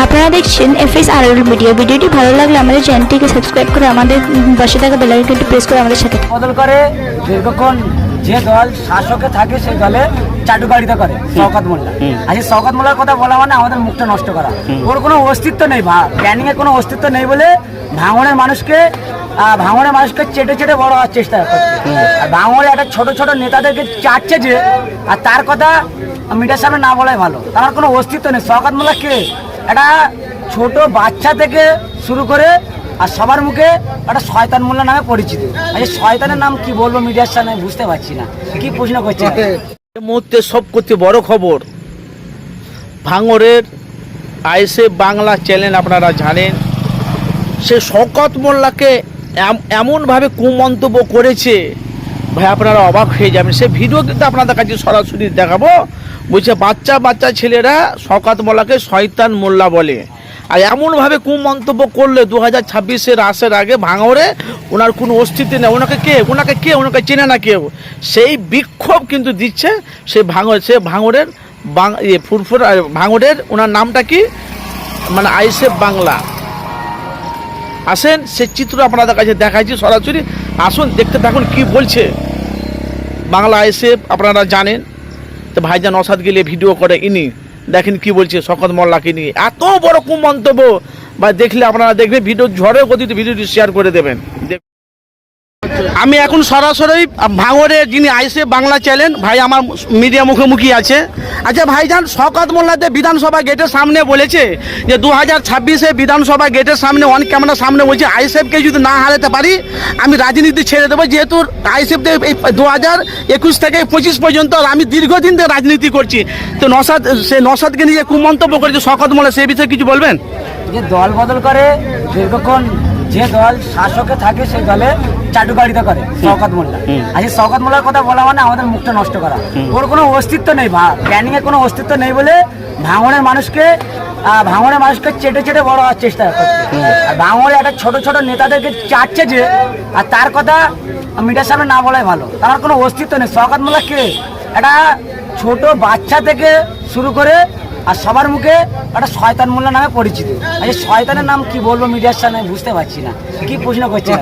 আপনারা দেখছেন F S আর media ভিডিওটি ভালো লাগলে আমাদের চ্যানেলটিকে সাবস্ক্রাইব করে আমাদের পাশে থাকা বেলাইকনটি প্রেস করে আমাদের সাথে বদল করে দীর্ঘক্ষণ যে দল শাসকে থাকে সেই দলে চাটুকারিতা করে শওকত মোল্লা। আর শওকত মোল্লার কথা বলা মানে আমাদের মুখটা নষ্ট করা। ওর কোনো অস্তিত্ব নেই প্ল্যানিং এর কোনো অস্তিত্ব নেই বলে ভাঙনের মানুষকে ভাঙনের মানুষকে চেটে চেটে বড় হওয়ার চেষ্টা করছে। আর ভাঙড়ে একটা ছোট ছোট নেতাদেরকে চাটছে যে আর তার কথা মিডিয়ার সামনে না বলাই ভালো। তার কোনো অস্তিত্ব নেই। শওকত মোল্লা কে? একটা ছোট বাচ্চা থেকে শুরু করে আর সবার মুখে একটা শয়তান মোল্লা নামে পরিচিত। এই শয়তানের নাম কি বলব মিডিয়ার সামনে বুঝতে পারছি না। কি প্রশ্ন করছে? মুহূর্তে সবকথে বড় খবর। ভাঙরের আইসে বাংলা চ্যানেল আপনারা জানেন। সে শকত মোল্লাকে এম- এমনভাবে কুমন্তব্য করেছে। ভাই, আপনারা অবাক হয়ে যাবেন। সে ভিডিও কিন্তু আপনাদের কাছে সরাসরি দেখাবো। বলছে, বাচ্চা বাচ্চা ছেলেরা শকাত মোল্লাকে শয়তান মোল্লা বলে। আর এমনভাবে কুমন্তব্য করলে দু হাজার ছাব্বিশের আসের আগে ভাঙড়ে ওনার কোনো অস্তিত্ব নেই। ওনাকে কে? ওনাকে কে? ওনাকে চেনে না কেউ। সেই বিক্ষোভ কিন্তু দিচ্ছে সে ভাঙর সে ভাঙড়ের বাং ইয়ে ফুরফুর, আর ভাঙড়ের ওনার নামটা কি? মানে আইসেফ বাংলা। আসেন, সে চিত্র আপনাদের কাছে দেখাচ্ছি সরাসরি। আসুন, দেখতে থাকুন কি বলছে বাংলা আইসেফ আপনারা জানেন। তো ভাইজান অসাদ গেলে ভিডিও করে ইনি। দেখেন কি বলছে, শকত মল্লাকে নিয়ে। এত বড় কুমন্তব্য। বা দেখলে আপনারা দেখবে, ভিডিও ঝড়ের গতিতে ভিডিওটি শেয়ার করে দেবেন। আমি এখন সরাসরি ভাঙরের যিনি আইসে বাংলা চ্যানেল ভাই আমার মিডিয়া মুখোমুখি আছে। আচ্ছা ভাইজান শকত মোল্লাতে বিধানসভা গেটের সামনে বলেছে যে দু হাজার ছাব্বিশে বিধানসভা গেটের সামনে অন ক্যামেরার সামনে বলছে আইসেফকে যদি না হারাতে পারি, আমি রাজনীতি ছেড়ে দেবো। যেহেতু আইসেফতে এই দু হাজার একুশ থেকে পঁচিশ পর্যন্ত আমি দীর্ঘদিন ধরে রাজনীতি করছি। তো নসাদ, সে নসাদকে নিয়ে কুমন্তব্য করেছে শকত মোল্লা, সে বিষয়ে কিছু বলবেন? যে দল বদল করে দীর্ঘক্ষণ যে দল শাসকে থাকে সেই দলে চাটুকারিতা করে শওকত মোল্লা। আর এই শওকত মোল্লার কথা বলা মানে আমাদের মুখটা নষ্ট করা। ওর কোনো অস্তিত্ব নেই প্ল্যানিং এর কোনো অস্তিত্ব নেই বলে ভাঙনের মানুষকে ভাঙনের মানুষকে চেটে চেটে বড় হওয়ার চেষ্টা করছে। আর ভাঙড়ে একটা ছোট ছোট নেতাদেরকে চাটছে যে আর তার কথা মিডিয়ার সামনে না বলাই ভালো। তার কোনো অস্তিত্ব নেই। শওকত মোল্লা কে? একটা ছোট বাচ্চা থেকে শুরু করে আর সবার মুখে একটা শয়তান মোল্লা নামে পরিচিত। আর এই শয়তানের নাম কি বলব মিডিয়ার সামনে বুঝতে পারছি না। কি প্রশ্ন করছে